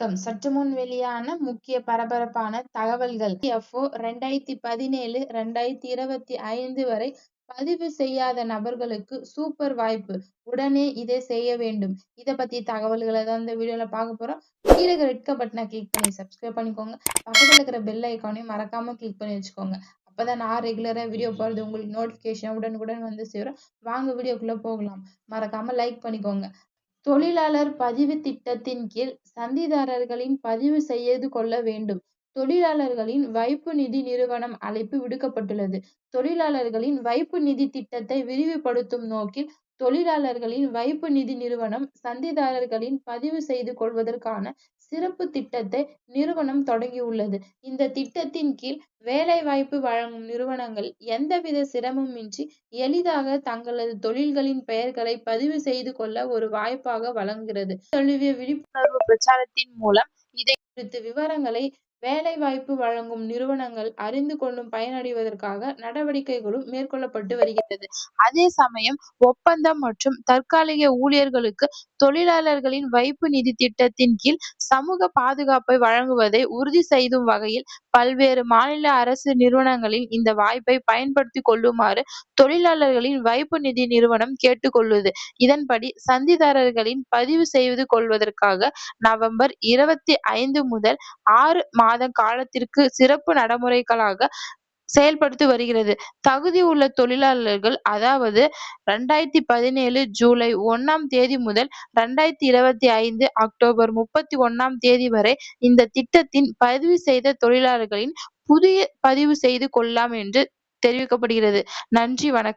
வணக்கம் சற்று முன் வெளியான முக்கிய பரபரப்பான தகவல்கள். எஃப்ஓ ரெண்டாயிரத்தி பதினேழு ரெண்டாயிரத்தி இருபத்தி ஐந்து வரை பதிவு செய்யாத நபர்களுக்கு சூப்பர் வாய்ப்பு. உடனே இதை செய்ய வேண்டும். இதை பத்தி தகவல்களை தான் இந்த வீடியோல பார்க்க போறோம். கீழே ரெட் பட்டனை கிளிக் பண்ணி சப்ஸ்கிரைப் பண்ணிக்கோங்க. பக்கத்தில் இருக்கிற பெல் ஐக்கானையும் மறக்காம கிளிக் பண்ணி வச்சுக்கோங்க. அப்பதான் நான் ரெகுலரா வீடியோ போறது உங்களுக்கு நோட்டிபிகேஷன் உடனுக்குடன் வந்து சேரும். வாங்க வீடியோக்குள்ள போகலாம். மறக்காம லைக் பண்ணிக்கோங்க. தொழிலாளர் பதிவு திட்டத்தின் கீழ் சந்திதாரர்களின் பதிவு செய்து கொள்ள வேண்டும். தொழிலாளர்களின் வைப்பு நிதி நிறுவனம் அழைப்பு விடுக்கப்பட்டுள்ளது. தொழிலாளர்களின் வைப்பு நிதி திட்டத்தை விரிவுபடுத்தும் நோக்கில் தொழிலாளர்களின் வைப்பு நிதி நிறுவனம் சந்திதாரர்களின் பதிவு செய்து கொள்வதற்கான சிறப்பு திட்டத்தை நிறுவனம் தொடங்கியுள்ளது. இந்த திட்டத்தின் கீழ் வேலை வாய்ப்பு வழங்கும் நிறுவனங்கள் எந்தவித சிரமமின்றி எளிதாக தங்களது தொழில்களின் பெயர்களை பதிவு செய்து கொள்ள ஒரு வாய்ப்பாக வழங்குகிறது. தழுவிய விழிப்புணர்வு பிரச்சாரத்தின் மூலம் இதை குறித்த விவரங்களை வேலைவாய்ப்பு வழங்கும் நிறுவனங்கள் அறிந்து கொள்ளும் பயனடைவதற்காக நடவடிக்கைகளும் மேற்கொள்ளப்பட்டு வருகிறது அதே சமயம் ஒப்பந்தம் மற்றும் தற்காலிக ஊழியர்களுக்கு தொழிலாளர்களின் வைப்பு நிதி திட்டத்தின் கீழ் சமூக பாதுகாப்பை வழங்குவதை உறுதி செய்தும் வகையில் பல்வேறு மாநில அரசு நிறுவனங்களின் இந்த வாய்ப்பை பயன்படுத்திக் கொள்ளுமாறு தொழிலாளர்களின் வைப்பு நிதி நிறுவனம் கேட்டுக்கொள்ளுது. இதன்படி சந்திதாரர்களின் பதிவு செய்து கொள்வதற்காக நவம்பர் இருபத்தி ஐந்து முதல் ஆறு மாத காலத்திற்கு சிறப்பு நடைமுறைகளாக செயல்படுத்தி வருகிறது. தகுதி உள்ள தொழிலாளர்கள் அதாவது ரெண்டாயிரத்தி பதினேழு ஜூலை ஒண்ணாம் தேதி முதல் ரெண்டாயிரத்தி இருபத்தி ஐந்து அக்டோபர் முப்பத்தி ஒண்ணாம் தேதி வரை இந்த திட்டத்தின் பதிவு செய்த தொழிலாளர்களின் புதிய பதிவு செய்து கொள்ளலாம் என்று தெரிவிக்கப்படுகிறது. நன்றி வணக்கம்.